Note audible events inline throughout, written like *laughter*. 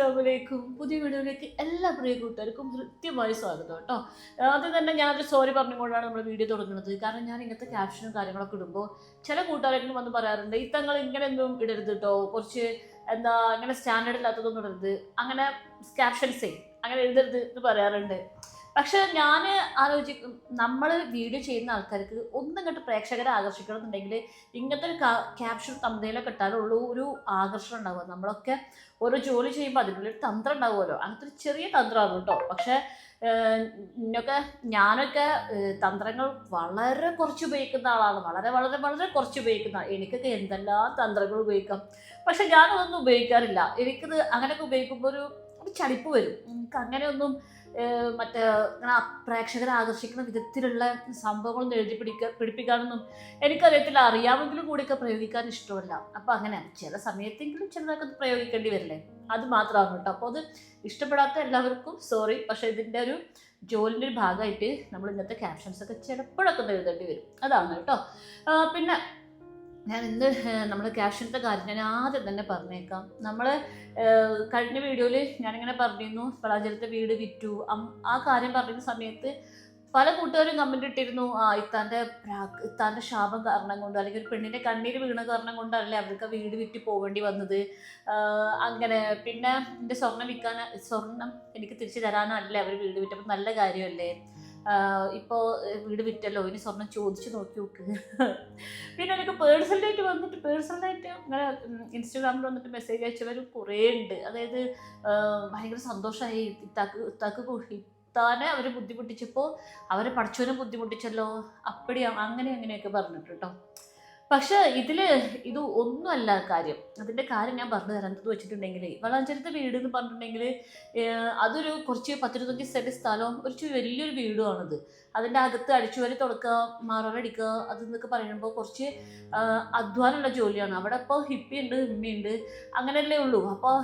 അസ്സാമലൈക്കും പുതിയ വീഡിയോയിലേക്ക് എല്ലാ പ്രിയ കൂട്ടുകാർക്കും കൃത്യമായി സ്വാഗതം കേട്ടോ. ആദ്യം തന്നെ ഞാനൊരു സോറി പറഞ്ഞുകൊണ്ടാണ് നമ്മൾ വീഡിയോ തുടങ്ങുന്നത്. കാരണം ഞാൻ ഇങ്ങനത്തെ ക്യാപ്ഷനും കാര്യങ്ങളൊക്കെ ഇടുമ്പോൾ ചില കൂട്ടുകാരെങ്കിലും വന്ന് പറയാറുണ്ട് ഈ തങ്ങൾ ഇങ്ങനെയൊന്നും ഇടരുത് കേട്ടോ കുറച്ച് എന്താ അങ്ങനെ സ്റ്റാൻഡേർഡ് ഇല്ലാത്തതൊന്നും ഇടരുത്. അങ്ങനെ ക്യാപ്ഷൻസേ അങ്ങനെ എഴുതരുത് എന്ന് പറയാറുണ്ട്. പക്ഷെ ഞാൻ ആലോചിക്കും നമ്മൾ വീഡിയോ ചെയ്യുന്ന ആൾക്കാർക്ക് ഒന്നും കണ്ട് പ്രേക്ഷകരെ ആകർഷിക്കണം എന്നുണ്ടെങ്കിൽ ഇങ്ങനത്തെ ഒരു ക്യാപ്ഷൻ തന്തയിലൊക്കെ ഇട്ടാലുള്ളൂ ഒരു ആകർഷണം ഉണ്ടാവുക. നമ്മളൊക്കെ ഓരോ ജോലി ചെയ്യുമ്പോൾ അതിനുള്ളിൽ തന്ത്രം ഉണ്ടാവുമല്ലോ. അങ്ങനത്തെ ഒരു ചെറിയ തന്ത്രമാണ് കേട്ടോ. പക്ഷെ ഇന്നൊക്കെ ഞാനൊക്കെ തന്ത്രങ്ങൾ വളരെ കുറച്ച് ഉപയോഗിക്കുന്ന ആളാണ്. വളരെ വളരെ വളരെ കുറച്ച് ഉപയോഗിക്കുന്ന. എനിക്കൊക്കെ എന്തെല്ലാം തന്ത്രങ്ങൾ ഉപയോഗിക്കാം. പക്ഷെ ഞാനതൊന്നും ഉപയോഗിക്കാറില്ല. എനിക്കത് അങ്ങനെയൊക്കെ ഉപയോഗിക്കുമ്പോൾ ഒരു ഒരു ചളിപ്പ് വരും. എനിക്ക് അങ്ങനെയൊന്നും മറ്റേ ഇങ്ങനെ പ്രേക്ഷകരെ ആകർഷിക്കുന്ന വിധത്തിലുള്ള സംഭവങ്ങളൊന്നും എഴുതി പിടിക്ക പിടിപ്പിക്കാനൊന്നും എനിക്കറിയത്തില്ല. അറിയാമെങ്കിലും കൂടിയൊക്കെ പ്രയോഗിക്കാൻ ഇഷ്ടമല്ല. അപ്പം അങ്ങനെ ചില സമയത്തെങ്കിലും ചിലതൊക്കെ പ്രയോഗിക്കേണ്ടി വരില്ലേ? അത് മാത്രമാണ് കേട്ടോ. അപ്പോൾ അത് ഇഷ്ടപ്പെടാത്ത എല്ലാവർക്കും സോറി പക്ഷേ ഇതിന്റെ ഒരു ജോലിന്റെ ഒരു ഭാഗമായിട്ട് നമ്മൾ ഇന്നത്തെ ക്യാപ്ഷൻസ് ഒക്കെ ചിലപ്പോഴൊക്കെ എഴുതേണ്ടി വരും. അതാണ് കേട്ടോ. പിന്നെ ഞാൻ ഇന്ന് നമ്മൾ ക്യാപ്ഷനത്തെ കാര്യം ഞാൻ ആദ്യം തന്നെ പറഞ്ഞേക്കാം. നമ്മൾ കഴിഞ്ഞ വീഡിയോയിൽ ഞാനിങ്ങനെ പറഞ്ഞിരുന്നു പലാചരത്തെ വീട് വിറ്റു. ആ കാര്യം പറയുന്ന സമയത്ത് പല കൂട്ടുകാരും കമന്റ് ഇട്ടിരുന്നു ആ ഇത്താന്റെ ഇത്താന്റെ ശാപം കാരണം കൊണ്ട് അല്ലെങ്കിൽ ഒരു പെണ്ണിന്റെ കണ്ണീര് വീണ കാരണം കൊണ്ടല്ലേ അവർക്ക് വീട് വിറ്റ് പോവേണ്ടി വന്നത്. അങ്ങനെ പിന്നെ എന്റെ സ്വർണം വിൽക്കാൻ സ്വർണം എനിക്ക് തിരിച്ചു തരാനല്ലേ അവർ വീട് വിറ്റപ്പോൾ നല്ല കാര്യമല്ലേ? ഇപ്പോൾ വീട് വിറ്റല്ലോ ഇനി സ്വർണം ചോദിച്ചു നോക്കി നോക്ക്. പിന്നെ എനിക്ക് പേഴ്സണലായിട്ട് വന്നിട്ട് പേഴ്സണലായിട്ട് ഇങ്ങനെ ഇൻസ്റ്റാഗ്രാമിൽ വന്നിട്ട് മെസ്സേജ് അയച്ചവർ കുറേ ഉണ്ട്. അതായത് ഭയങ്കര സന്തോഷമായി ഇത്താക്ക് ഇത്താക്ക് ഇത്താനെ അവർ ബുദ്ധിമുട്ടിച്ചപ്പോൾ അവരെ പഠിച്ചവനെ ബുദ്ധിമുട്ടിച്ചല്ലോ. അപ്പടി അങ്ങനെ അങ്ങനെയൊക്കെ പറഞ്ഞിട്ട് കേട്ടോ പക്ഷെ ഇതിൽ ഇത് ഒന്നുമല്ല കാര്യം. അതിന്റെ കാര്യം ഞാൻ പറഞ്ഞു തരാം. എന്തെന്ന് വെച്ചിട്ടുണ്ടെങ്കിൽ വളാഞ്ചേരത്തെ വീട് എന്ന് പറഞ്ഞിട്ടുണ്ടെങ്കിൽ അതൊരു കുറച്ച് പത്തിരുപത്തഞ്ച് സെന്റ് സ്ഥലവും ഒരു വലിയൊരു വീടുമാണത് അതിന്റെ അകത്ത് അടിച്ചുവരി തുടക്കുക മാറോടടിക്കുക അത് എന്നൊക്കെ പറയുമ്പോൾ കുറച്ച് അധ്വാനമുള്ള ജോലിയാണ്. അവിടെ ഇപ്പോൾ ഹിപ്പിയുണ്ട് ഉമ്മയുണ്ട് അങ്ങനെയല്ലേ ഉള്ളൂ. അപ്പോൾ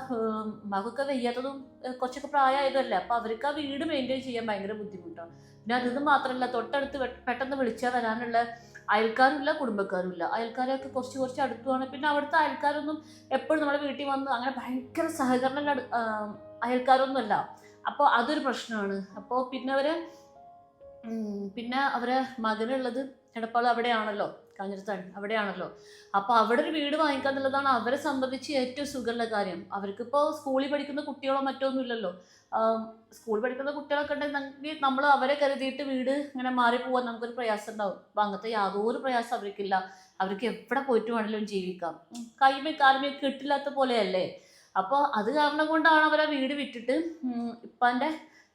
മകൊക്കെ വയ്യാത്തതും കുറച്ചൊക്കെ പ്രായമായതല്ലേ അപ്പോൾ അവർക്ക് ആ വീട് മെയിന്റെയിൻ ചെയ്യാൻ ഭയങ്കര ബുദ്ധിമുട്ടാണ്. പിന്നെ അതൊന്നും മാത്രമല്ല തൊട്ടടുത്ത് പെട്ടെന്ന് വിളിച്ചാൽ വരാനുള്ള അയൽക്കാരുമില്ല കുടുംബക്കാരുമില്ല. അയൽക്കാരൊക്കെ കുറച്ച് കുറച്ച് അടുത്തുമാണ് പിന്നെ അവിടുത്തെ അയൽക്കാരൊന്നും എപ്പോഴും നമ്മുടെ വീട്ടിൽ വന്ന് അങ്ങനെ ഭയങ്കര സഹകരണ അയൽക്കാരൊന്നുമല്ല. അപ്പോൾ അതൊരു പ്രശ്നമാണ്. അപ്പോൾ പിന്നെ അവർ പിന്നെ അവരെ മകനുള്ളത് എടപ്പാൾ അവിടെയാണല്ലോ. കാഞ്ഞിരത്താണ് അവിടെയാണല്ലോ. അപ്പോൾ അവിടെ ഒരു വീട് വാങ്ങിക്കുക എന്നുള്ളതാണ് അവരെ സംബന്ധിച്ച് ഏറ്റവും സുഖമുള്ള കാര്യം. അവർക്കിപ്പോൾ സ്കൂളിൽ പഠിക്കുന്ന കുട്ടികളോ മറ്റോ ഒന്നും ഇല്ലല്ലോ സ്കൂളിൽ പഠിക്കുന്ന കുട്ടികളൊക്കെ ഉണ്ടെങ്കിൽ നമ്മൾ അവരെ കരുതിയിട്ട് വീട് ഇങ്ങനെ മാറി പോകാൻ നമുക്കൊരു പ്രയാസം ഉണ്ടാവും. അപ്പം അങ്ങനത്തെ യാതൊരു പ്രയാസം അവർക്കില്ല. അവർക്ക് എവിടെ പോയിട്ട് വേണമെങ്കിലും ജീവിക്കാം. കൈമേ കാലുമേ കിട്ടില്ലാത്ത പോലെയല്ലേ? അപ്പോൾ അത് കാരണം കൊണ്ടാണ് അവർ ആ വീട് വിറ്റിട്ട് ഇപ്പന്റെ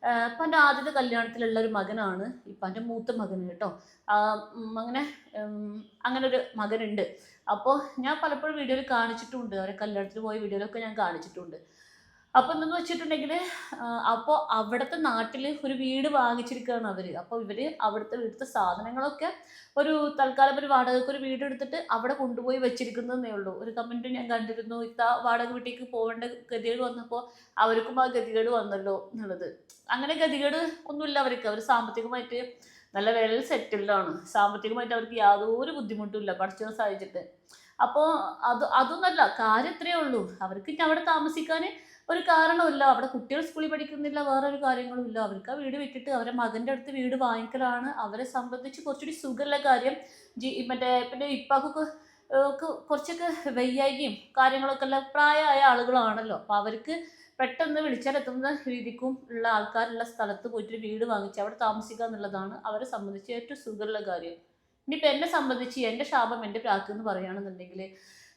ഇപ്പാന്റെ ആദ്യത്തെ കല്യാണത്തിലുള്ള ഒരു മകനാണ് ഇപ്പാന്റെ മൂത്ത മകൻ കേട്ടോ. അങ്ങനെ അങ്ങനെ ഒരു മകനുണ്ട്. അപ്പോൾ ഞാൻ പലപ്പോഴും വീഡിയോയിൽ കാണിച്ചിട്ടുണ്ട്. അവരെ കല്യാണത്തിന് പോയ വീഡിയോയിലൊക്കെ ഞാൻ കാണിച്ചിട്ടുണ്ട്. അപ്പോൾ എന്തെന്ന് വെച്ചിട്ടുണ്ടെങ്കിൽ അപ്പോൾ അവിടുത്തെ നാട്ടിൽ ഒരു വീട് വാങ്ങിച്ചിരിക്കുകയാണ് അവർ അപ്പോൾ ഇവർ അവിടുത്തെ വീട്ടിലത്തെ സാധനങ്ങളൊക്കെ ഒരു തൽക്കാലം ഒരു വാടകയ്ക്ക് ഒരു വീട് എടുത്തിട്ട് അവിടെ കൊണ്ടുപോയി വെച്ചിരിക്കുന്നതെന്നേ ഉള്ളൂ. ഒരു കമന്റ് ഞാൻ കണ്ടിരുന്നു ഇത്ത വാടക വീട്ടിലേക്ക് പോകേണ്ട ഗതികേട് വന്നപ്പോൾ അവർക്കും ആ ഗതികേട് വന്നല്ലോ എന്നുള്ളത്. അങ്ങനെ ഗതികേട് ഒന്നുമില്ല അവർക്ക്. അവർ സാമ്പത്തികമായിട്ട് നല്ല വെൽ സെറ്റിൽഡാണ് സാമ്പത്തികമായിട്ട് അവർക്ക് യാതൊരു ബുദ്ധിമുട്ടുമില്ല പഠിച്ചത് സാധിച്ചിട്ട് അപ്പോൾ അത് അതൊന്നല്ല കാര്യം ഇത്രയേ ഉള്ളൂ. അവർക്ക് അവിടെ താമസിക്കാൻ ഒരു കാരണമില്ല അവിടെ കുട്ടികൾ സ്കൂളിൽ പഠിക്കുന്നില്ല വേറൊരു കാര്യങ്ങളും ഇല്ല അവർക്ക് ആ വീട് വിട്ടിട്ട് അവരെ മകന്റെ അടുത്ത് വീട് വാങ്ങിക്കലാണ്. അവരെ സംബന്ധിച്ച് കുറച്ചുകൂടി സുഖമുള്ള കാര്യം. ജി മറ്റേ പിന്നെ ഇപ്പാക്കൊക്കെ കുറച്ചൊക്കെ വയ്യായികയും കാര്യങ്ങളൊക്കെ ഉള്ള പ്രായമായ ആളുകളാണല്ലോ. അപ്പോൾ അവർക്ക് പെട്ടെന്ന് വിളിച്ചാൽ എത്തുന്ന രീതിക്കും ഉള്ള ആൾക്കാരുള്ള സ്ഥലത്ത് പോയിട്ട് വീട് വാങ്ങിച്ച് അവിടെ താമസിക്കുക എന്നുള്ളതാണ് അവരെ സംബന്ധിച്ച് ഏറ്റവും സുഖമുള്ള കാര്യം. ഇനിയിപ്പോൾ എന്നെ സംബന്ധിച്ച് എന്റെ ശാപം എന്റെ പ്രാക്ക് എന്ന് പറയുകയാണെന്നുണ്ടെങ്കിൽ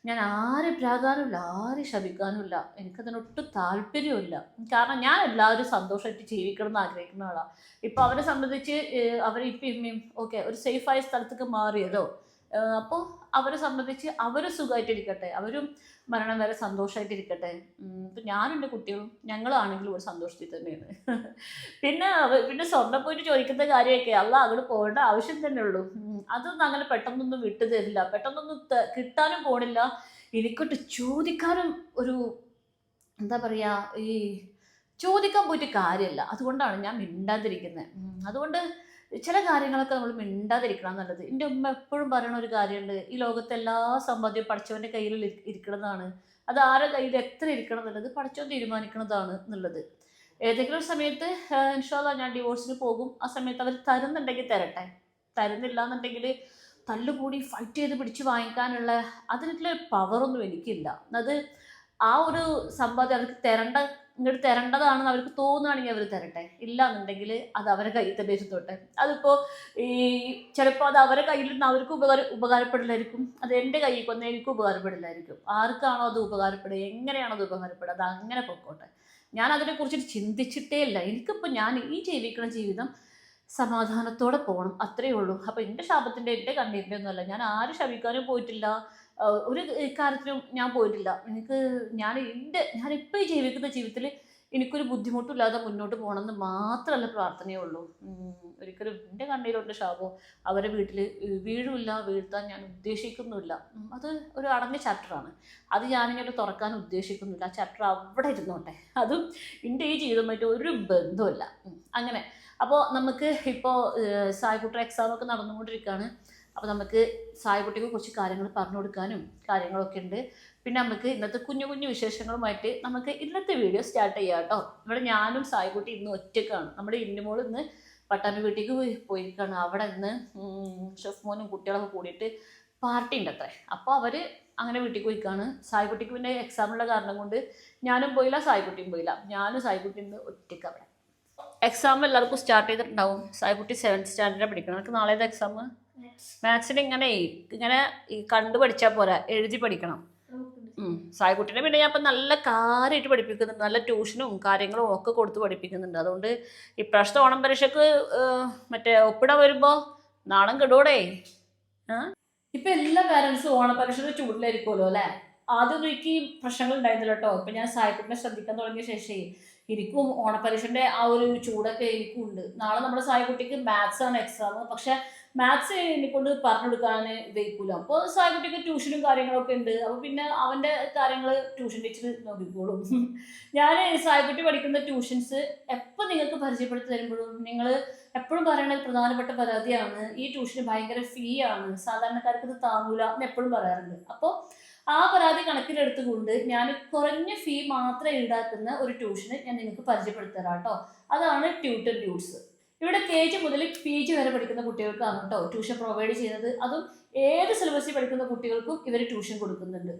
ഞാൻ ആരും പ്രാകാനുമില്ല ആരും ശപിക്കാനുമില്ല. എനിക്കതിനൊട്ടും താല്പര്യമില്ല കാരണം ഞാൻ എല്ലാവരും സന്തോഷമായിട്ട് ജീവിക്കണം എന്ന് ആഗ്രഹിക്കുന്ന ആളാണ് ഇപ്പോൾ അവരെ സംബന്ധിച്ച് അവരിപ്പം അവരെ ഇപ്പം ഇമ്മയും ഓക്കെ ഒരു സേഫായ സ്ഥലത്തേക്ക് മാറിയല്ലോ അപ്പോൾ അവരെ സംബന്ധിച്ച് അവർ സുഖമായിട്ടിരിക്കട്ടെ അവരും മരണം വരെ സന്തോഷമായിട്ടിരിക്കട്ടെ ഇപ്പം ഞാനും എന്റെ കുട്ടികളും ഞങ്ങളാണെങ്കിലും ഒരു സന്തോഷത്തിൽ തന്നെയാണ്. *laughs* പിന്നെ പിന്നെ സ്വർണം പോയിട്ട് ചോദിക്കുന്ന കാര്യമൊക്കെ അല്ല അങ്ങോട്ട് പോകേണ്ട. ആവശ്യം തന്നെ ഉള്ളൂ. അതൊന്നും അങ്ങനെ പെട്ടെന്നൊന്നും വിട്ടു തരില്ല. പെട്ടെന്നൊന്നും കിട്ടാനും പോണില്ല. എനിക്കൊട്ട് ചോദിക്കാനും ഒരു എന്താ പറയുക ഈ ചോദിക്കാൻ പോയിട്ട് കാര്യമില്ല. അതുകൊണ്ടാണ് ഞാൻ മിണ്ടാതിരിക്കുന്നത് അതുകൊണ്ട് ചില കാര്യങ്ങളൊക്കെ നമ്മൾ മിണ്ടാതിരിക്കണം നല്ലത് എന്റെ ഉമ്മ എപ്പോഴും പറയുന്ന ഒരു കാര്യമുണ്ട് ഈ ലോകത്തെ എല്ലാ സമ്പാദ്യവും പഠിച്ചവന്റെ കയ്യിൽ ഇരി- ഇരിക്കണതാണ്. അത് ആരുടെ കയ്യിൽ എത്ര ഇരിക്കണം എന്നുള്ളത് പഠിച്ചോ തീരുമാനിക്കുന്നതാണ് എന്നുള്ളത്. ഏതെങ്കിലും ഒരു സമയത്ത് ഇൻഷാല്ല ഞാൻ ഡിവോഴ്സിന് പോകും. ആ സമയത്ത് അവർ തരുന്നുണ്ടെങ്കിൽ തരട്ടെ. തരുന്നില്ല എന്നുണ്ടെങ്കിൽ തല്ലുകൂടി ഫൈറ്റ് ചെയ്ത് പിടിച്ച് വാങ്ങിക്കാനുള്ള അതിനുള്ള പവറൊന്നും എനിക്കില്ല. അത് ആ ഒരു സമ്പാദ്യം അവർക്ക് തരണ്ട ഇങ്ങോട്ട് തരേണ്ടതാണെന്ന് അവർക്ക് തോന്നുകയാണെങ്കിൽ അവർ തരട്ടെ. ഇല്ല എന്നുണ്ടെങ്കിൽ അത് അവരെ തന്നെ ഇരുന്നോട്ടെ അതിപ്പോൾ ഈ ചിലപ്പോൾ അത് അവരെ കയ്യിലിരുന്ന് അവർക്ക് ഉപകാര ഉപകാരപ്പെടില്ലായിരിക്കും. അത് എന്റെ കയ്യിൽ കൊന്ന് എനിക്ക് ഉപകാരപ്പെടില്ലായിരിക്കും. ആർക്കാണോ അത് ഉപകാരപ്പെടുക? എങ്ങനെയാണോ അത് ഉപകാരപ്പെടുക? അത് അങ്ങനെ പൊക്കോട്ടെ. ഞാൻ അതിനെക്കുറിച്ചിട്ട് ചിന്തിച്ചിട്ടേ ഇല്ല. എനിക്കിപ്പോൾ ഞാൻ ഈ ജീവിക്കുന്ന ജീവിതം സമാധാനത്തോടെ പോകണം അത്രയേ ഉള്ളൂ. അപ്പോൾ എന്റെ ശാപത്തിന്റെ എന്റെ കണ്ണീരിന്റെ ഒന്നുമല്ല ഞാൻ ആരും ശപിക്കാനും പോയിട്ടില്ല. ഒരു കാര്യത്തിനും ഞാൻ പോയിട്ടില്ല. എനിക്ക് ഞാൻ എന്റെ ഞാനിപ്പോൾ ജീവിക്കുന്ന ജീവിതത്തിൽ എനിക്കൊരു ബുദ്ധിമുട്ടില്ലാതെ മുന്നോട്ട് പോകണമെന്ന് മാത്രമല്ല പ്രാർത്ഥനയേ ഉള്ളൂ. ഒരിക്കലും എന്റെ കണ്ണീരുണ്ട് ശാപം അവരെ വീട്ടിൽ വീഴുമില്ല വീഴ്ത്താൻ ഞാൻ ഉദ്ദേശിക്കുന്നില്ല അത് ഒരു അടഞ്ഞ ചാപ്റ്ററാണ് അത് ഞാനിങ്ങനെ തുറക്കാൻ ഉദ്ദേശിക്കുന്നില്ല. ആ ചാപ്റ്റർ അവിടെ ഇരുന്നോട്ടെ. അതും എന്റെ ഈ ജീവിതമായിട്ട് ഒരു ബന്ധമില്ല അങ്ങനെ. അപ്പോൾ നമുക്ക് ഇപ്പോൾ സായ്ക്കുട്ടർ എക്സാമൊക്കെ നടന്നുകൊണ്ടിരിക്കുകയാണ് അപ്പോൾ നമുക്ക് സായ്ക്കുട്ടിക്ക് കുറച്ച് കാര്യങ്ങൾ പറഞ്ഞു കൊടുക്കാനും കാര്യങ്ങളൊക്കെ ഉണ്ട്. പിന്നെ നമുക്ക് ഇന്നത്തെ കുഞ്ഞു കുഞ്ഞു വിശേഷങ്ങളുമായിട്ട് നമുക്ക് ഇന്നത്തെ വീഡിയോ സ്റ്റാർട്ട് ചെയ്യാം കേട്ടോ. ഇവിടെ ഞാനും സായ്ക്കുട്ടി ഇന്ന് ഒറ്റക്കാണ്. നമ്മുടെ ഇന്നുമോൾ ഇന്ന് പട്ടാമ്പി വീട്ടിലേക്ക് പോയി പോയിരിക്കുകയാണ്. അവിടെ ഇന്ന് ഷെഫ് മോനും കുട്ടികളൊക്കെ കൂടിയിട്ട് പാർട്ടി ഉണ്ട് അത്രേ. അപ്പോൾ അവർ അങ്ങനെ വീട്ടിൽ പോയിക്കാണ് സായ്ക്കുട്ടിക്ക് പിന്നെ എക്സാമുള്ള കാരണം കൊണ്ട് ഞാനും പോയില്ല സായ്ക്കുട്ടിയും പോയില്ല. ഞാനും സായ്ക്കുട്ടി ഇന്ന് ഒറ്റയ്ക്ക് അവിടെ. എക്സാം എല്ലാവർക്കും സ്റ്റാർട്ട് ചെയ്തിട്ടുണ്ടാവും. സായ്ക്കുട്ടി സെവൻത്ത് സ്റ്റാൻഡേർഡ് പഠിക്കണം. എനിക്ക് നാളെ എക്സാം മാത്സിന് ഇങ്ങനെ ഇങ്ങനെ കണ്ടു പഠിച്ചാൽ പോരാ എഴുതി പഠിക്കണം. സായ്ക്കുട്ടിനെ പിന്നെ ഞാൻ ഇപ്പം നല്ല കാര്യമായിട്ട് പഠിപ്പിക്കുന്നുണ്ട്. നല്ല ട്യൂഷനും കാര്യങ്ങളും ഒക്കെ കൊടുത്ത് പഠിപ്പിക്കുന്നുണ്ട്. അതുകൊണ്ട് ഇപ്രാവശ്യത്തെ ഓണം പരീക്ഷയ്ക്ക് ഏഹ്, മറ്റേ ഒപ്പിടാൻ വരുമ്പോൾ നാണം കെടൂടെ ഇപ്പം എല്ലാ പാരൻസും ഓണ പരീക്ഷയുടെ ചൂടിലായിരിക്കുമല്ലോ അല്ലേ? ആദ്യം എനിക്ക് പ്രശ്നങ്ങൾ ഉണ്ടായിരുന്നില്ല കേട്ടോ. ഇപ്പം ഞാൻ സായ്ക്കുട്ടിനെ ശ്രദ്ധിക്കാൻ തുടങ്ങിയ ശേഷമേ എനിക്കും ഓണപരീക്ഷന്റെ ആ ഒരു ചൂടൊക്കെ എനിക്കും ഉണ്ട് നാളെ നമ്മുടെ സായ്ക്കുട്ടിക്ക് മാത്സ് ആണ് എക്സാം പക്ഷെ മാത്സ് എന്നെക്കൊണ്ട് പറഞ്ഞു കൊടുക്കാൻ വയ്ക്കൂല അപ്പോൾ കുട്ടിക്ക് ട്യൂഷനും കാര്യങ്ങളൊക്കെ ഉണ്ട്. അപ്പോൾ പിന്നെ അവന്റെ കാര്യങ്ങൾ ട്യൂഷൻ ടീച്ചർ നോക്കിക്കോളും. ഞാൻ സായ്ക്കുട്ടി പഠിക്കുന്ന ട്യൂഷൻസ് എപ്പോൾ നിങ്ങൾക്ക് പരിചയപ്പെടുത്തി തരുമ്പോഴും നിങ്ങൾ എപ്പോഴും പറയുന്ന ഒരു പ്രധാനപ്പെട്ട പരാതിയാണ്. ഈ ട്യൂഷന് ഭയങ്കര ഫീ ആണ്. സാധാരണക്കാർക്ക് ഇത് താങ്ങൂല എന്ന് എപ്പോഴും പറയാറുണ്ട്. അപ്പോൾ ആ പരാതി കണക്കിലെടുത്തുകൊണ്ട് ഞാൻ കുറഞ്ഞ ഫീ മാത്രം ഈടാക്കുന്ന ഒരു ട്യൂഷന് ഞാൻ നിങ്ങൾക്ക് പരിചയപ്പെടുത്തി തരാം കേട്ടോ. അതാണ് ട്യൂട്ടർ ഡ്യൂട്ട്സ് ഇവിടെ കെ ജി മുതൽ പി ജി വരെ പഠിക്കുന്ന കുട്ടികൾക്കാണ് കേട്ടോ ട്യൂഷൻ പ്രൊവൈഡ് ചെയ്യുന്നത്. അതും ഏത് സിലബസിൽ പഠിക്കുന്ന കുട്ടികൾക്കും ഇവർ ട്യൂഷൻ കൊടുക്കുന്നുണ്ട്.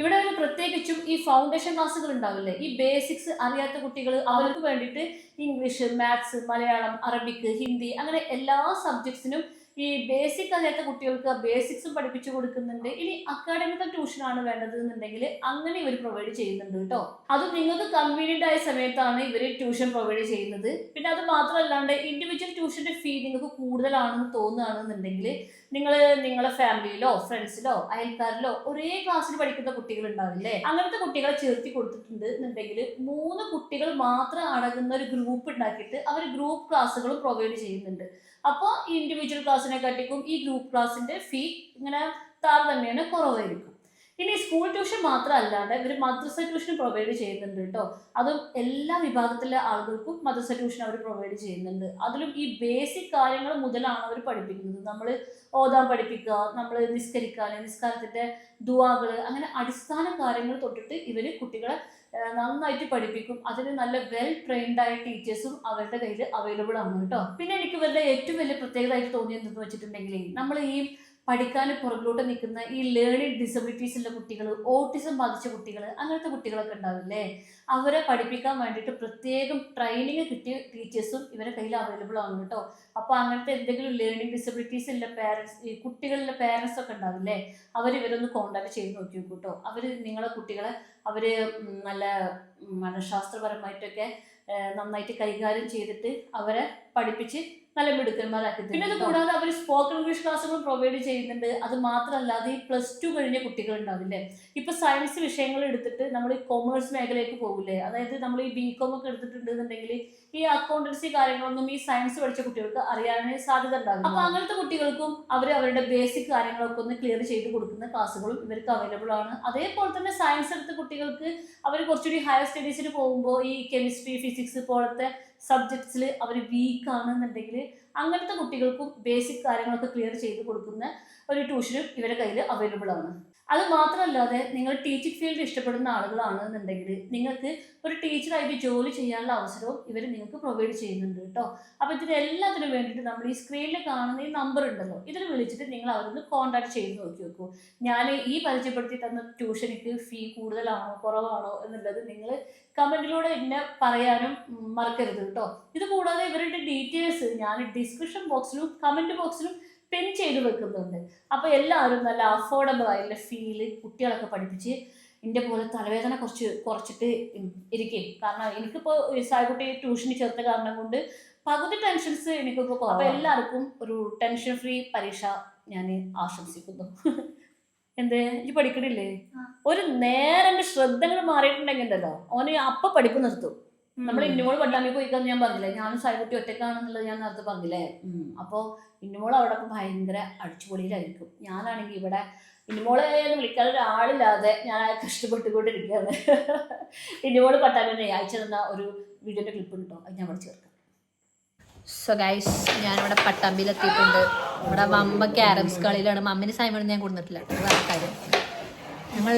ഇവിടെ ഒരു പ്രത്യേകിച്ചും ഈ ഫൗണ്ടേഷൻ ക്ലാസ്സുകൾ ഉണ്ടാവില്ലേ? ഈ ബേസിക്സ് അറിയാത്ത കുട്ടികൾ അവർക്ക് വേണ്ടിയിട്ട് English maths Malayalam Arabic Hindi അങ്ങനെ എല്ലാ സബ്ജക്ട്സിനും ഈ ബേസിക് അറിയാത്ത കുട്ടികൾക്ക് ബേസിക്സും പഠിപ്പിച്ചു കൊടുക്കുന്നുണ്ട്. ഇനി അക്കാഡമിക്കൽ ട്യൂഷനാണ് വേണ്ടത് എന്നുണ്ടെങ്കിൽ അങ്ങനെ ഇവർ പ്രൊവൈഡ് ചെയ്യുന്നുണ്ട് കേട്ടോ. അത് നിങ്ങൾക്ക് കൺവീനിയന്റ് ആയ സമയത്താണ് ഇവർ ട്യൂഷൻ പ്രൊവൈഡ് ചെയ്യുന്നത്. പിന്നെ അത് മാത്രമല്ലാണ്ട് ഇൻഡിവിജ്വൽ ട്യൂഷന്റെ ഫീ നിങ്ങൾക്ക് കൂടുതലാണെന്ന് തോന്നുകയാണെന്നുണ്ടെങ്കിൽ നിങ്ങൾ നിങ്ങളെ ഫാമിലിയിലോ ഫ്രണ്ട്സിലോ അയൽക്കാരിലോ ഒരേ ക്ലാസ്സിൽ പഠിക്കുന്ന കുട്ടികൾ ഉണ്ടാവില്ലേ? അങ്ങനത്തെ കുട്ടികളെ ചേർത്തി കൊടുത്തിട്ടുണ്ട് എന്നുണ്ടെങ്കിൽ മൂന്ന് കുട്ടികൾ മാത്രം അടങ്ങുന്ന ഒരു ഗ്രൂപ്പ് ഉണ്ടാക്കിയിട്ട് അവർ ഗ്രൂപ്പ് ക്ലാസ്സുകളും പ്രൊവൈഡ് ചെയ്യുന്നുണ്ട്. അപ്പോൾ ഇൻഡിവിജ്വൽ ക്ലാസ്സിനെ കാട്ടിക്കും ഈ ഗ്രൂപ്പ് ക്ലാസ്സിന്റെ ഫീ ഇങ്ങനെ താരതമ്യേന കുറവായിരിക്കും. ഇനി സ്കൂൾ ട്യൂഷൻ മാത്രമല്ലാണ്ട് ഇവർ മദ്രസ ട്യൂഷൻ പ്രൊവൈഡ് ചെയ്യുന്നുണ്ട് കേട്ടോ. അതും എല്ലാ വിഭാഗത്തിലെ ആളുകൾക്കും മദ്രസ ട്യൂഷൻ അവർ പ്രൊവൈഡ് ചെയ്യുന്നുണ്ട്. അതിലും ഈ ബേസിക് കാര്യങ്ങൾ മുതലാണ് അവർ പഠിപ്പിക്കുന്നത്. നമ്മൾ ഓതാൻ പഠിപ്പിക്കുക നമ്മൾ നിസ്കരിക്കാൻ നിസ്കാരത്തിന്റെ ദുവാകൾ അങ്ങനെ അടിസ്ഥാന കാര്യങ്ങൾ തൊട്ടിട്ട് ഇവർ കുട്ടികളെ നന്നായിട്ട് പഠിപ്പിക്കും. അതിന് നല്ല വെൽ ട്രെയിൻഡ് ആയ ടീച്ചേഴ്സും അവരുടെ കയ്യിൽ അവൈലബിൾ ആണ് കേട്ടോ. പിന്നെ എനിക്ക് ഇവരുടെ ഏറ്റവും വലിയ പ്രത്യേകതയായിട്ട് തോന്നിയെന്ന് വെച്ചിട്ടുണ്ടെങ്കിൽ നമ്മൾ ഈ പഠിക്കാൻ പുറകിലോട്ട് നിൽക്കുന്ന ഈ ലേണിംഗ് ഡിസബിലിറ്റീസ് ഉള്ള കുട്ടികൾ ഓട്ടിസം ബാധിച്ച കുട്ടികൾ അങ്ങനത്തെ കുട്ടികളൊക്കെ ഉണ്ടാവില്ലേ? അവരെ പഠിപ്പിക്കാൻ വേണ്ടിയിട്ട് പ്രത്യേകം ട്രെയിനിങ് കിട്ടിയ ടീച്ചേഴ്സും ഇവരെ കയ്യിൽ അവൈലബിൾ ആണ് കേട്ടോ. അപ്പോൾ അങ്ങനത്തെ എന്തെങ്കിലും ലേണിംഗ് ഡിസബിലിറ്റീസ് ഉള്ള പാരൻസ് ഈ കുട്ടികളിലെ പാരൻസ് ഒക്കെ ഉണ്ടാവില്ലേ? അവർ ഇവരൊന്ന് കോണ്ടാക്ട് ചെയ്ത് നോക്കി കേട്ടോ. അവർ നിങ്ങളെ കുട്ടികളെ അവർ നല്ല മനഃശാസ്ത്രപരമായിട്ടൊക്കെ നന്നായിട്ട് കൈകാര്യം ചെയ്തിട്ട് അവരെ പഠിപ്പിച്ച് നല്ല മിടുക്കന്മാരാക്കി പിന്നെ അത് കൂടാതെ അവർ സ്പോക്കൺ ഇംഗ്ലീഷ് ക്ലാസ്സുകൾ പ്രൊവൈഡ് ചെയ്യുന്നുണ്ട്. അത് മാത്രമല്ലാതെ ഈ പ്ലസ് ടു കഴിഞ്ഞ കുട്ടികൾ ഉണ്ടാവില്ലേ ഇപ്പൊ സയൻസ് വിഷയങ്ങൾ എടുത്തിട്ട് നമ്മൾ ഈ കൊമേഴ്സ് മേഖലയിലേക്ക് പോകില്ലേ അതായത് നമ്മൾ ഈ ബി കോം ഒക്കെ എടുത്തിട്ടുണ്ടെന്നുണ്ടെങ്കിൽ ഈ അക്കൗണ്ടൻസി കാര്യങ്ങളൊന്നും ഈ സയൻസ് പഠിച്ച കുട്ടികൾക്ക് അറിയാനേ സാധ്യത ഉണ്ടാകും അപ്പൊ അങ്ങനത്തെ കുട്ടികൾക്കും അവർ അവരുടെ ബേസിക് കാര്യങ്ങളൊക്കെ ഒന്ന് ക്ലിയർ ചെയ്ത് കൊടുക്കുന്ന ക്ലാസ്സുകളും ഇവർക്ക് അവൈലബിൾ ആണ്. അതേപോലെ തന്നെ സയൻസ് എടുത്ത കുട്ടികൾക്ക് അവർ കുറച്ചുകൂടി ഹയർ സ്റ്റഡീസിന് പോകുമ്പോൾ ഈ കെമിസ്ട്രി ഫിസിക്സ് പോലത്തെ സബ്ജക്ട്സിൽ അവർ വീക്ക് ആണെന്നുണ്ടെങ്കിൽ അങ്ങനത്തെ കുട്ടികൾക്കും ബേസിക് കാര്യങ്ങളൊക്കെ ക്ലിയർ ചെയ്ത് കൊടുക്കുന്ന ഒരു ട്യൂഷനും ഇവരുടെ കയ്യിൽ അവൈലബിൾ ആണ്. അത് മാത്രമല്ലാതെ നിങ്ങൾ ടീച്ചിങ് ഫീൽഡ് ഇഷ്ടപ്പെടുന്ന ആളുകളാണെന്നുണ്ടെങ്കിൽ നിങ്ങൾക്ക് ഒരു ടീച്ചറായിട്ട് ജോലി ചെയ്യാനുള്ള അവസരവും ഇവർ നിങ്ങൾക്ക് പ്രൊവൈഡ് ചെയ്യുന്നുണ്ട് കേട്ടോ. അപ്പോൾ ഇതിന് എല്ലാത്തിനും വേണ്ടിയിട്ട് നമ്മൾ ഈ സ്ക്രീനിൽ കാണുന്ന ഈ നമ്പർ ഉണ്ടല്ലോ ഇതിൽ വിളിച്ചിട്ട് നിങ്ങൾ അവരൊന്ന് കോൺടാക്ട് ചെയ്ത് നോക്കി നോക്കൂ ഞാൻ ഈ പരിചയപ്പെടുത്തി തന്ന ട്യൂഷനിക്ക് ഫീ കൂടുതലാണോ കുറവാണോ എന്നുള്ളത് നിങ്ങൾ കമന്റിലൂടെ എന്നെ പറയാനും മറക്കരുത് കേട്ടോ. ഇത് കൂടാതെ ഇവരുടെ ഡീറ്റെയിൽസ് ഞാൻ ഡിസ്ക്രിപ്ഷൻ ബോക്സിലും കമന്റ് ബോക്സിലും പിൻ ചെയ്ത് വെക്കുന്നുണ്ട്. അപ്പോൾ എല്ലാവരും നല്ല അഫോർഡബിൾ ആയിട്ടുള്ള ഫീൽ കുട്ടികളൊക്കെ പഠിപ്പിച്ച് എന്റെ പോലെ തലവേദന കുറച്ച് കുറച്ചിട്ട് ഇരിക്കും. കാരണം എനിക്കിപ്പോൾ സായ്ക്കുട്ടി ട്യൂഷന് ചേർത്ത കാരണം കൊണ്ട് പകുതി ടെൻഷൻസ് എനിക്കിപ്പോൾ അപ്പോൾ എല്ലാവർക്കും ഒരു ടെൻഷൻ ഫ്രീ പരീക്ഷ ഞാൻ ആശംസിക്കുന്നു. *laughs* എന്ത്? ഈ പഠിക്കണില്ലേ? ഒരു നേരം ശ്രദ്ധകൾ മാറിയിട്ടുണ്ടെങ്കിൽ ഉണ്ടല്ലോ അവന് അപ്പൊ പഠിപ്പ് നിർത്തും. നമ്മൾ ഇന്നുമോൾ പട്ടാമ്പി പോയിക്കാന്ന് ഞാൻ പറഞ്ഞില്ലേ? ഞാനും സൈബുട്ടി ഒറ്റക്കാണെന്നുള്ളത് ഞാൻ നേരത്തെ പറഞ്ഞില്ലേ? അപ്പോൾ ഇന്നുമോൾ അവിടെ ഭയങ്കര അടിച്ചുപൊളിയിലായിരിക്കും. ഞാനാണെങ്കിൽ ഇവിടെ ഇന്നുമോളെ വിളിക്കാൻ ഒരാളില്ലാതെ ഞാൻ കഷ്ടപ്പെട്ടുകൊണ്ടിരിക്കുകയാണ്. ഇന്നുമോൾ പട്ടാമ്പി അയച്ചു തന്ന ഒരു വീഡിയോന്റെ ക്ലിപ്പ് ഉണ്ടോ അത് ഞാൻ ഇവിടെ ചേർക്കാം. സോ ഗൈസ് ഞാനിവിടെ പട്ടാമ്പിയിലെത്തിയിട്ടുണ്ട്. ഇവിടെ വമ്പ ക്യാരംസ് കളിയിലാണ്. മമ്മിന് സൈമൺ ഞാൻ കൊടുത്തിട്ടില്ല കാര്യം. ഞങ്ങൾ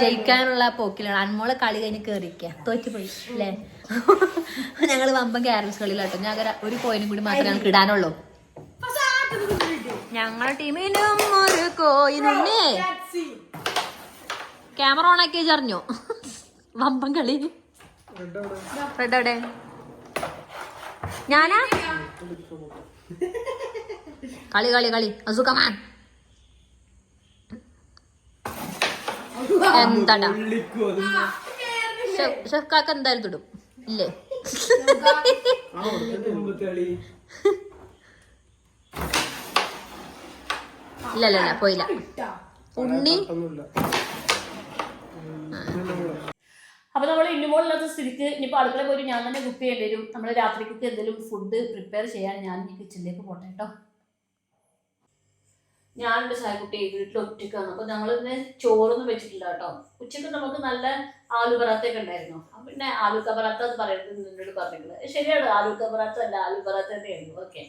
ജയിക്കാനുള്ള പോക്കിലാണ്. അന്മോളെ കളി കഴിഞ്ഞ് കയറിക്കുക തോറ്റുപോയി അല്ലേ? *laughs* ഞങ്ങൾ വമ്പം ക്യാരംസ് കളിയിലാട്ടോ ഞാൻ ഒരു കോയിനും കൂടി മാത്രമേ ഞങ്ങൾക്ക് ഇടാനുള്ളൂ. ഞങ്ങളുടെ ടീമിനും ഒരു കോയിനുണ്ടേ ക്യാമറ ഓൺ ആക്കി ചറിഞ്ഞു. *laughs* വമ്പം കളി. റെഡ് അവിടെ ഞാനാ? *laughs* കളി കളി കളി. അസുഖമാൻ എന്താടാ ഷെഫ്ക്കാക്ക് എന്തായാലും തൊടും. ഇല്ലേ? ഇല്ല ഇല്ല ഇല്ല പോയില്ല. ഉണ്ണി? അപ്പൊ നമ്മൾ ഇന്നുമോളില്ലാത്ത സ്ഥിതിക്ക് ഇനിയിപ്പോൾ അടുക്കള പോയിട്ട് ഞാൻ തന്നെ കുക്ക് ചെയ്യേണ്ടി വരും. നമ്മൾ രാത്രിക്കൊക്കെ എന്തെങ്കിലും ഫുഡ് പ്രിപ്പയർ ചെയ്യാൻ ഞാൻ ഈ കിച്ചണിലേക്ക് പോട്ടെ കേട്ടോ എന്റെ സായ്ക്കുട്ടി വീട്ടിൽ ഒറ്റക്കാണ് അപ്പൊ ഞങ്ങൾ ഇന്ന് ചോറൊന്നും വെച്ചിട്ടില്ല കേട്ടോ. ഉച്ചയ്ക്ക് നമുക്ക് നല്ല ആലു പറാത്തൊക്കെ ഉണ്ടായിരുന്നു. അപ്പൊ പിന്നെ ആലു കബറാത്ത എന്ന് പറയുന്നത് നിന്നോട് പറഞ്ഞിട്ടുള്ളത് ശരിയാണ് ആലു കബറാത്ത അല്ല ആലു പറാത്ത തന്നെയായിരുന്നു ഓക്കെ.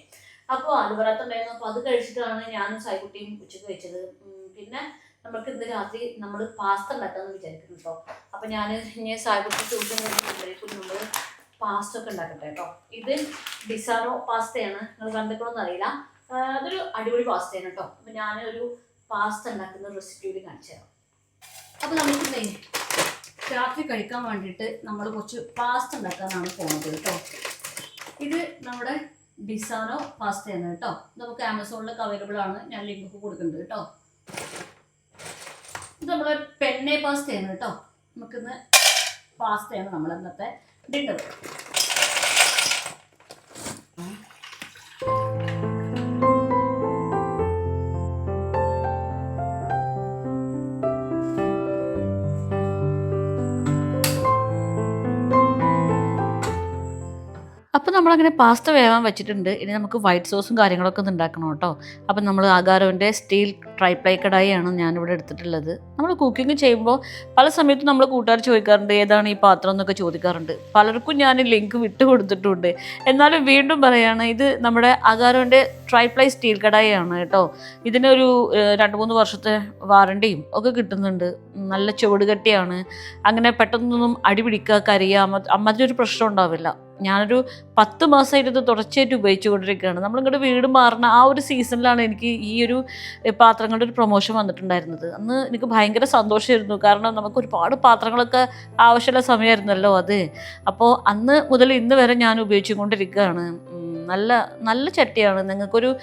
അപ്പോൾ ആലു പറാത്ത ഉണ്ടായിരുന്നു. അപ്പൊ അത് കഴിച്ചിട്ടാണ് ഞാനും സായ്ക്കുട്ടിയും ഉച്ചയ്ക്ക് വെച്ചത്. പിന്നെ നമുക്ക് ഇന്ന് രാത്രി നമ്മൾ പാസ്ത ഉണ്ടാക്കാമെന്ന് വിചാരിക്കുന്നു കേട്ടോ അപ്പൊ ഞാൻ ഇനി സായ്ക്കുട്ടി ട്യൂഷൻ കഴിഞ്ഞിട്ടുണ്ടെങ്കിൽ നമ്മൾ പാസ്ത ഒക്കെ ഉണ്ടാക്കട്ടെ കേട്ടോ ഇത് ഡിസാറോ പാസ്തയാണ്. നിങ്ങൾ കണ്ടിട്ടുണ്ടോ ആ, അതൊരു അടിപൊളി പാസ്തയാണ് കേട്ടോ അപ്പൊ ഒരു പാസ്ത ഉണ്ടാക്കുന്ന റെസിപ്പി കൂടി കാണിച്ചു തരാം. അപ്പൊ നമുക്ക് രാത്രി കഴിക്കാൻ വേണ്ടിയിട്ട് നമ്മൾ കുറച്ച് പാസ്ത ഉണ്ടാക്കാനാണ് പോകുന്നത് കേട്ടോ ഇത് നമ്മുടെ ഡിസാനോ പാസ്തയാണ് കേട്ടോ നമുക്ക് ആമസോണിലൊക്കെ അവൈലബിൾ ആണ്. ഞാൻ ലിങ്ക് കൊടുക്കുന്നുണ്ട് കേട്ടോ ഇത് നമ്മുടെ പെണ്ണെ പാസ്തയാണ് കേട്ടോ നമുക്കിന്ന് പാസ്തയാണ് നമ്മൾ ഇന്നത്തെ ഡിന്നർ നമ്മളങ്ങനെ പാസ്ത വേവാൻ വെച്ചിട്ടുണ്ട്. ഇനി നമുക്ക് വൈറ്റ് സോസും കാര്യങ്ങളൊക്കെ ഒന്ന് ഉണ്ടാക്കണം കേട്ടോ. അപ്പം നമ്മൾ ആകാരവിന്റെ സ്റ്റീൽ ട്രൈപ്ലൈ കടായിയാണ് ഞാനിവിടെ എടുത്തിട്ടുള്ളത്. നമ്മൾ കുക്കിംഗ് ചെയ്യുമ്പോൾ പല സമയത്തും നമ്മൾ കൂട്ടുകാർ ചോദിക്കാറുണ്ട് ഏതാണ് ഈ പാത്രം? എന്നൊക്കെ ചോദിക്കാറുണ്ട്. പലർക്കും ഞാൻ ലിങ്ക് വിട്ട് കൊടുത്തിട്ടുണ്ട്. എന്നാലും വീണ്ടും പറയാണ് ഇത് നമ്മുടെ അകാരോന്റെ ട്രൈപ്ലൈ സ്റ്റീൽ കടായിയാണ് കേട്ടോ. ഇതിനൊരു രണ്ട് മൂന്ന് വർഷത്തെ വാറണ്ടിയും ഒക്കെ കിട്ടുന്നുണ്ട്. നല്ല ചുവടുകട്ടിയാണ് അങ്ങനെ പെട്ടെന്നൊന്നും അടി പിടിക്കുക കരിയുക അമ്മ അമ്മതിന്റെ ഒരു പ്രശ്നം ഉണ്ടാവില്ല. ഞാനൊരു പത്ത് മാസമായിട്ട് ഇത് തുടർച്ചയായിട്ട് ഉപയോഗിച്ചുകൊണ്ടിരിക്കുകയാണ്. നമ്മളിങ്ങോട്ട് വീട് മാറുന്ന ആ ഒരു സീസണിലാണ് എനിക്ക് ഈ ഒരു പാത്രങ്ങളുടെ ഒരു പ്രൊമോഷൻ വന്നിട്ടുണ്ടായിരുന്നത്. അന്ന് എനിക്ക് ഭയങ്കര സന്തോഷമായിരുന്നു. കാരണം നമുക്ക് ഒരുപാട് പാത്രങ്ങളൊക്കെ ആവശ്യമുള്ള സമയമായിരുന്നല്ലോ അത്. അപ്പോൾ അന്ന് മുതൽ ഇന്ന് വരെ ഞാൻ ഉപയോഗിച്ചുകൊണ്ടിരിക്കുകയാണ്. നല്ല നല്ല ചട്ടിയാണ്. നിങ്ങൾക്കൊരു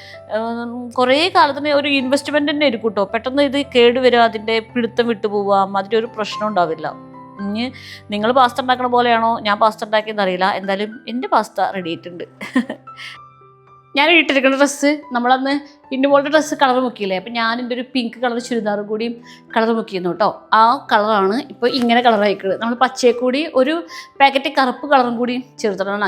കുറേ കാലത്തിന് ഒരു ഇൻവെസ്റ്റ്മെന്റ് തന്നെ ആയിരിക്കും കേട്ടോ. പെട്ടെന്ന് ഇത് കേടുവരിക അതിന്റെ പിടുത്തം വിട്ടു പോവാം അതിന്റെ ഒരു പ്രശ്നം ഉണ്ടാവില്ല. ഇനി നിങ്ങൾ പാസ്ത ഉണ്ടാക്കണ പോലെയാണോ? ഞാൻ പാസ്ത ഉണ്ടാക്കിയെന്ന് അറിയില്ല. എന്തായാലും എന്റെ പാസ്ത റെഡി ആയിട്ടുണ്ട്. ഞാൻ ഇട്ടിരിക്കുന്ന ഡ്രസ്സ് നമ്മളന്ന് ഇന്റെ മോളുടെ ഡ്രസ്സ് കളർ മുക്കിയില്ലേ? അപ്പം ഞാൻ എന്റെ ഒരു പിങ്ക് കളർ ചുരിദാറും കൂടിയും കളർ മുക്കിയിരുന്നു കേട്ടോ ആ കളറാണ് ഇപ്പോൾ ഇങ്ങനെ കളറായിക്കുന്നത് നമ്മൾ പച്ചയെ കൂടി ഒരു പാക്കറ്റ് കറുപ്പ് കളറും കൂടി ചേർത്തിട്ടാണ്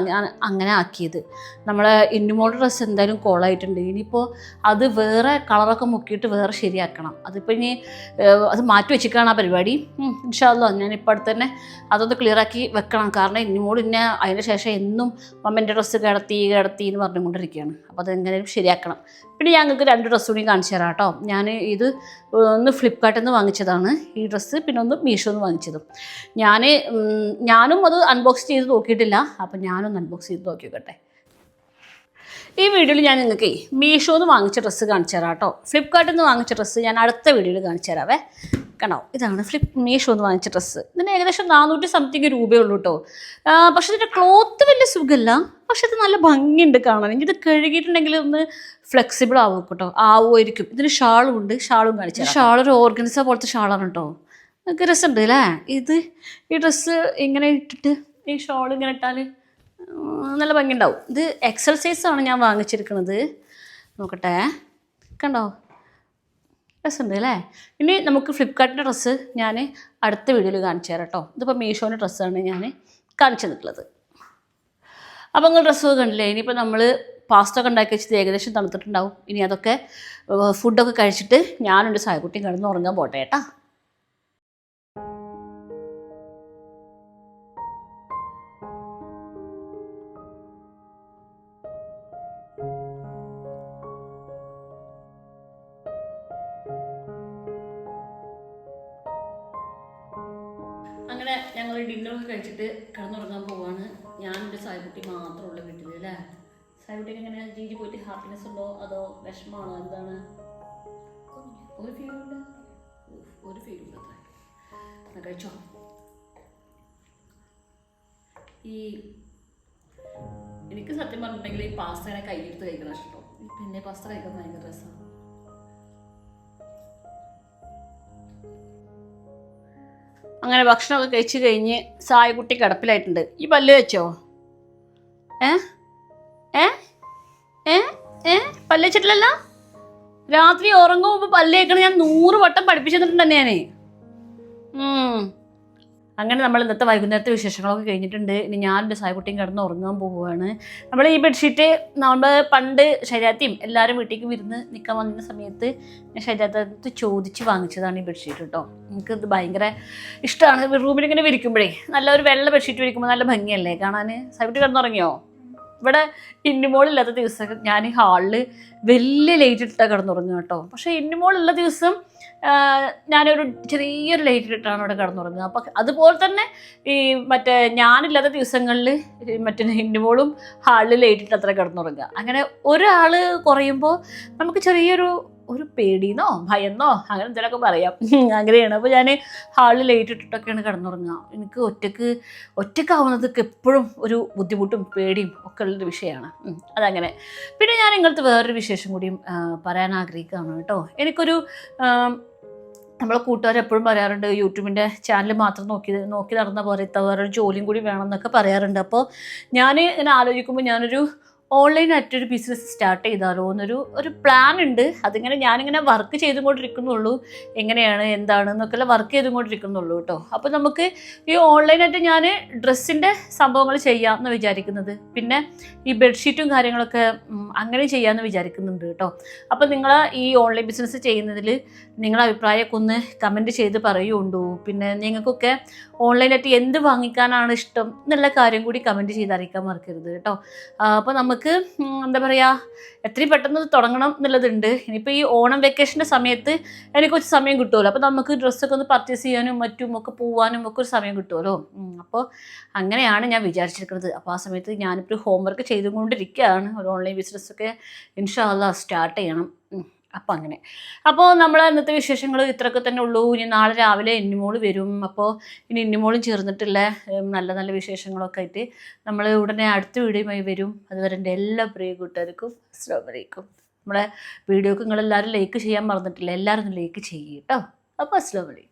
അങ്ങനെ ആക്കിയത്. നമ്മളെ ഇന്നുമോളുടെ ഡ്രസ്സ് എന്തായാലും കോളായിട്ടുണ്ട് ഇനിയിപ്പോൾ അത് വേറെ കളറൊക്കെ മുക്കിയിട്ട് വേറെ ശരിയാക്കണം. അതിപ്പോൾ ഇനി അത് മാറ്റി വെച്ചിക്കാണ് ആ പരിപാടി. ഇൻഷാല്ലോ ഞാൻ ഇപ്പോൾ അടുത്ത് തന്നെ അതൊന്ന് ക്ലിയറാക്കി വെക്കണം. കാരണം ഇന്നുമോൾ ഇന്നെ അതിന് ശേഷം എന്നും മമ്മന്റെ ഡ്രസ്സ് കിടത്തി കിടത്തി എന്ന് പറഞ്ഞുകൊണ്ടിരിക്കുകയാണ്. അപ്പോൾ അത് എങ്ങനെയും ശരിയാക്കണം. പിന്നെ ഞാൻ നിങ്ങൾക്ക് രണ്ട് ഡ്രസ്സ് കൂടി കാണിച്ചു തരാം കേട്ടോ. ഞാൻ ഇത് ഒന്ന് ഫ്ലിപ്കാർട്ടിൽ നിന്ന് വാങ്ങിച്ചതാണ്. ഈ ഡ്രസ്സ് പിന്നെ ഒന്ന് മീഷോ നിന്ന് വാങ്ങിച്ചതും. ഞാൻ ഞാനും അത് അൺബോക്സ് ചെയ്ത് നോക്കിയിട്ടില്ല. അപ്പം ഞാനൊന്ന് അൺബോക്സ് ചെയ്ത് നോക്കിയോക്കട്ടെ ഈ വീഡിയോയിൽ ഞാൻ നിങ്ങൾക്ക് മീഷോന്ന് വാങ്ങിച്ച ഡ്രസ്സ് കാണിച്ചു തരാം കേട്ടോ. ഫ്ലിപ്കാർട്ടിൽ നിന്ന് വാങ്ങിച്ച ഡ്രസ്സ് ഞാൻ അടുത്ത വീഡിയോയിൽ കാണിച്ചു തരാവേ. കണ്ടോ? ഇതാണ് ഫ്ലിപ്പ് മീഷോന്ന് വാങ്ങിച്ച ഡ്രസ്സ്. ഇതിന് ഏകദേശം നാനൂറ്റി സംതിങ് രൂപയേ ഉള്ളൂ കേട്ടോ. പക്ഷെ ഇതിന്റെ ക്ലോത്ത് വലിയ സുഖമല്ല പക്ഷെ ഇത് നല്ല ഭംഗിയുണ്ട് കാണാൻ. ഇത് കഴുകിയിട്ടുണ്ടെങ്കിൽ ഒന്ന് ഫ്ലെക്സിബിൾ ആവും കേട്ടോ. ആവുമായിരിക്കും. ഇതിന് ഷാളും ഉണ്ട്. ഷാളും കാണിച്ചു ഷാൾ ഒരു ഓർഗൻസ പോലത്തെ ഷാളാണ് കേട്ടോ. നിങ്ങൾക്ക് രസമുണ്ട് അല്ലേ? ഇത് ഈ ഡ്രസ്സ് ഇങ്ങനെ ഇട്ടിട്ട്? ഈ ഷാൾ ഇങ്ങനെ ഇട്ടാൽ നല്ല ഭംഗിയുണ്ടാവും. ഇത് എക്സൽ സൈസാണ് ഞാൻ വാങ്ങിച്ചിരിക്കുന്നത് നോക്കട്ടെ. കണ്ടോ? ഡ്രസ്സുണ്ട് അല്ലേ? ഇനി നമുക്ക് ഫ്ലിപ്കാർട്ടിന്റെ ഡ്രസ്സ് ഞാൻ അടുത്ത വീഡിയോയിൽ കാണിച്ചു തരാം കേട്ടോ. ഇതിപ്പോൾ മീഷോന്റെ ഡ്രസ്സാണ് ഞാൻ കാണിച്ചു തന്നിട്ടുള്ളത്. അപ്പോൾ നിങ്ങൾ ഡ്രസ്സ് കണ്ടില്ലേ? ഇനിയിപ്പോൾ നമ്മൾ പാസ്റ്റ ഒക്കെ ഉണ്ടാക്കി വെച്ചിട്ട് ഏകദേശം തണുത്തിട്ടുണ്ടാവും. ഇനി അതൊക്കെ ഫുഡൊക്കെ കഴിച്ചിട്ട് ഞാനുണ്ട് സായക്കുട്ടിയും കിടന്ന് ഉറങ്ങാൻ പോട്ടെ കേട്ടാ. അങ്ങനെ ഞങ്ങൾ ഡിന്നറൊക്കെ കഴിച്ചിട്ട് കിടന്നുറങ്ങാൻ പോവാണ്. ഞാൻ എന്റെ മാത്രമേ മാത്രമുള്ള വീട്ടിൽ അല്ലേ? സായ്ക്കുട്ടിക്ക് എങ്ങനെ ജീജി പോയിട്ട് ഹാപ്പിനെസ് ഉണ്ടോ? അതോ വിഷമമാണോ എന്താണ്? ഒരു ഫീലുണ്ട് ഒരു ഫീലുണ്ട് അത്ര. കഴിച്ചോ? ഈ എനിക്ക് സത്യം പറഞ്ഞിട്ടുണ്ടെങ്കിൽ ഈ പാസ്ത ഇങ്ങനെ കയ്യെടുത്ത് കഴിക്കണം ഇഷ്ടം. പിന്നെ പാസ്ത കഴിക്കാൻ ഭയങ്കര രസമാണ് അങ്ങനെ ഭക്ഷണമൊക്കെ കഴിച്ച് കഴിഞ്ഞ് സായക്കുട്ടി കിടപ്പിലായിട്ടുണ്ട്. ഈ പല്ല് വെച്ചോ? ഏ? ഏ? ഏ? ഏ? പല്ല് വെച്ചിട്ടില്ലല്ലോ? രാത്രി ഉറങ്ങുമ്പോൾ പല്ല് വെക്കണം ഞാൻ നൂറ് വട്ടം പഠിപ്പിച്ചു തന്നിട്ടുണ്ട്. അങ്ങനെ നമ്മൾ ഇന്നത്തെ വൈകുന്നേരത്തെ വിശേഷങ്ങളൊക്കെ കഴിഞ്ഞിട്ടുണ്ട്. ഇനി എന്റെ സായക്കുട്ടിയും കിടന്ന് ഉറങ്ങാൻ പോവുകയാണ്. നമ്മൾ ഈ ബെഡ്ഷീറ്റ് നമ്മൾ പണ്ട് ശരീരത്തെയും എല്ലാവരും വീട്ടിലേക്ക് വിരുന്ന് നിൽക്കാൻ വന്ന സമയത്ത് ഞാൻ ശരീരത്ത് ചോദിച്ച് വാങ്ങിച്ചതാണ് ഈ ബെഡ്ഷീറ്റ് കേട്ടോ ഇത് ഭയങ്കര ഇഷ്ടമാണ്. റൂമിൽ ഇങ്ങനെ വിരിക്കുമ്പോഴേ നല്ല ഒരു വെള്ള ബെഡ്ഷീറ്റ് വിരിക്കുമ്പോൾ നല്ല ഭംഗിയല്ലേ കാണാൻ? സായക്കുട്ടി കിടന്നുറങ്ങിയോ? ഇവിടെ ഇന്നുമോളില്ലാത്ത ദിവസം ഞാൻ ഹാളിൽ വലിയ ലൈറ്റ് ഇട്ടിട്ടാണ് കിടന്നുറങ്ങുക കേട്ടോ പക്ഷേ ഇന്നുമോളുള്ള ദിവസം ഞാനൊരു ചെറിയൊരു ലൈറ്റ് ഇട്ടാണ് അവിടെ കിടന്നുറങ്ങുക അപ്പം അതുപോലെ തന്നെ ഈ മറ്റേ ഞാനില്ലാത്ത ദിവസങ്ങളിൽ മറ്റേ ഇന്നുമോളും ഹാളിൽ ലൈറ്റ് ഇട്ട് അത്ര കിടന്നുറങ്ങുക. അങ്ങനെ ഒരാൾ കുറയുമ്പോൾ നമുക്ക് ചെറിയൊരു ഒരു പേടിന്നോ ഭയന്നോ അങ്ങനെ എന്തെങ്കിലുമൊക്കെ പറയാം. അങ്ങനെയാണ്. അപ്പോൾ ഞാൻ ഹാളിൽ ലൈറ്റ് ഇട്ടിട്ടൊക്കെയാണ് കിടന്നുറങ്ങുക. എനിക്ക് ഒറ്റയ്ക്ക് ഒറ്റക്കാവുന്നതൊക്കെ എപ്പോഴും ഒരു ബുദ്ധിമുട്ടും പേടിയും ഒക്കെ ഉള്ളൊരു വിഷയമാണ്. അതങ്ങനെ. പിന്നെ ഞാൻ ഇങ്ങനത്തെ വേറൊരു വിശേഷം കൂടിയും പറയാൻ ആഗ്രഹിക്കുകയാണ് കേട്ടോ. എനിക്കൊരു നമ്മളെ കൂട്ടുകാർ എപ്പോഴും പറയാറുണ്ട് യൂട്യൂബിന്റെ ചാനൽ മാത്രം നോക്കി നോക്കി നടന്ന പോലത്തെ വേറൊരു ജോലിയും കൂടി വേണം എന്നൊക്കെ പറയാറുണ്ട്. അപ്പോൾ ഞാൻ ഇങ്ങനെ ആലോചിക്കുമ്പോൾ ഞാനൊരു ഓൺലൈനായിട്ട് ഒരു ബിസിനസ് സ്റ്റാർട്ട് ചെയ്താലോ എന്നൊരു ഒരു പ്ലാൻ ഉണ്ട്. അതിങ്ങനെ ഞാനിങ്ങനെ വർക്ക് ചെയ്തുകൊണ്ടിരിക്കുന്നുള്ളൂ. എങ്ങനെയാണ് എന്താണ് എന്നൊക്കെ വർക്ക് ചെയ്തുകൊണ്ടിരിക്കുന്നുള്ളൂ കേട്ടോ. അപ്പോൾ നമുക്ക് ഈ ഓൺലൈനായിട്ട് ഞാൻ ഡ്രസ്സിന്റെ സംഭവങ്ങൾ ചെയ്യാമെന്ന് വിചാരിക്കുന്നത്. പിന്നെ ഈ ബെഡ്ഷീറ്റും കാര്യങ്ങളൊക്കെ അങ്ങനെ ചെയ്യാമെന്ന് വിചാരിക്കുന്നുണ്ട് കേട്ടോ. അപ്പോൾ നിങ്ങൾ ഈ ഓൺലൈൻ ബിസിനസ് ചെയ്യുന്നതിൽ നിങ്ങളുടെ അഭിപ്രായമൊക്കെ ഒന്ന് കമന്റ് ചെയ്ത് പറയുണ്ടോ പിന്നെ നിങ്ങൾക്കൊക്കെ ഓൺലൈനായിട്ട് എന്ത് വാങ്ങിക്കാനാണ് ഇഷ്ടം എന്നുള്ള കാര്യം കൂടി കമന്റ് ചെയ്ത് അറിയിക്കാൻ മറക്കരുത് കേട്ടോ. അപ്പോൾ നമുക്ക് ഉം, എന്താ പറയുക എത്രയും പെട്ടെന്ന് തുടങ്ങണം എന്നുള്ളതുണ്ട്. ഇനിയിപ്പോൾ ഈ ഓണം വെക്കേഷന്റെ സമയത്ത് എനിക്ക് കുറച്ച് സമയം കിട്ടുമല്ലോ. അപ്പോൾ നമുക്ക് ഡ്രസ്സൊക്കെ ഒന്ന് പർച്ചേസ് ചെയ്യാനും മറ്റും ഒക്കെ പോകാനും ഒക്കെ ഒരു സമയം കിട്ടുമല്ലോ. അപ്പോൾ അങ്ങനെയാണ് ഞാൻ വിചാരിച്ചിരിക്കുന്നത്. അപ്പോൾ ആ സമയത്ത് ഞാനിപ്പോൾ ഹോംവർക്ക് ചെയ്തുകൊണ്ടിരിക്കുകയാണ്. ഒരു ഓൺലൈൻ ബിസിനസ്സൊക്കെ ഇൻഷാല്ല സ്റ്റാർട്ട് ചെയ്യണം. ഉം, അപ്പോൾ അങ്ങനെ. അപ്പോൾ നമ്മൾ ഇന്നത്തെ വിശേഷങ്ങൾ ഇത്രയൊക്കെ തന്നെ ഉള്ളൂ. ഇനി നാളെ രാവിലെ ഇന്നിമോൾ വരും. അപ്പോൾ ഇനി ഇന്നിമോളും ചേർന്നിട്ടുള്ള നല്ല നല്ല വിശേഷങ്ങളൊക്കെ ആയിട്ട് നമ്മൾ ഉടനെ അടുത്ത വീഡിയോയുമായി വരും. അതുവരെ എന്റെ എല്ലാ പ്രിയ കൂട്ടുകാർക്കും അസ്ലാം വലൈക്കും നമ്മളെ വീഡിയോക്ക് നിങ്ങളെല്ലാവരും ലൈക്ക് ചെയ്യാൻ മറന്നിട്ടില്ല. എല്ലാവരും ലൈക്ക് ചെയ്യും കേട്ടോ. അപ്പോൾ അസ്ലാം വലൈക്കും